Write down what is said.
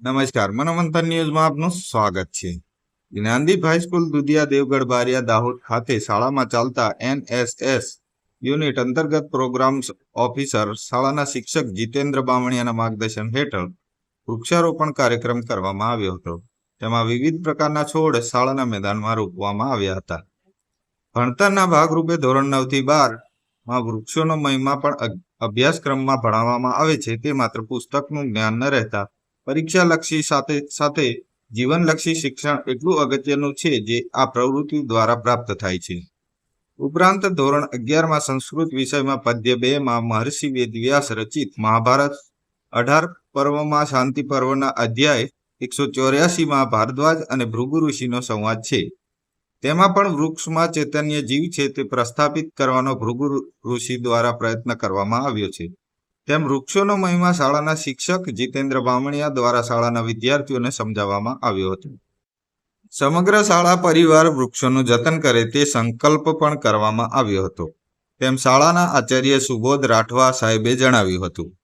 નમસ્કાર, મનોમંથન ન્યૂઝમાં આપનું સ્વાગત છે. જ્ઞાનદીપ હાઈસ્કૂલ દુધિયા, દેવગઢ, બારિયા, દાહોદ ખાતે શાળામાં ચાલતા એનએસએસ યુનિટ અંતર્ગત પ્રોગ્રામ્સ ઓફિસર, શાળાના શિક્ષક જીતેન્દ્ર બામણીયાના માર્ગદર્શન હેઠળ વૃક્ષારોપણ કાર્યક્રમ કરવામાં આવ્યો હતો. તેમાં વિવિધ પ્રકારના છોડ શાળાના મેદાનમાં રોપવામાં આવ્યા હતા. ભણતરના ભાગરૂપે ધોરણ નવથી બારમાં વૃક્ષોનો મહિમા પણ અભ્યાસક્રમમાં ભણાવવામાં આવે છે, તે માત્ર પુસ્તકનું જ્ઞાન ન રહેતા પરીક્ષાલક્ષી સાથે સાથે જીવનલક્ષી શિક્ષણ એટલું અગત્યનું છે જે આ પ્રવૃત્તિ દ્વારા પ્રાપ્ત થાય છે. ઉપરાંત ધોરણ અગિયારમાં સંસ્કૃત વિષયમાં પદ્ય બેમાં મહર્ષિ વેદવ્યાસ રચિત મહાભારત, અઢાર પર્વમાં શાંતિ પર્વના અધ્યાય, એકસો ચોર્યાસીમાં ભારદ્વાજ અને ભૃગુ ઋષિનો સંવાદ છે. તેમાં પણ વૃક્ષમાં ચૈતન્ય જીવ છે તે પ્રસ્થાપિત કરવાનો ભૃગુ ઋષિ દ્વારા પ્રયત્ન કરવામાં આવ્યો છે. તેમ વૃક્ષોનો મહિમા શાળાના શિક્ષક જીતેન્દ્ર બામણિયા દ્વારા શાળાના વિદ્યાર્થીઓને સમજાવવામાં આવ્યો હતો. સમગ્ર શાળા પરિવાર વૃક્ષોનું જતન કરે તે સંકલ્પ પણ કરવામાં આવ્યો હતો. તેમ શાળાના આચાર્ય સુબોધ રાઠવા સાહેબે જણાવ્યું હતું.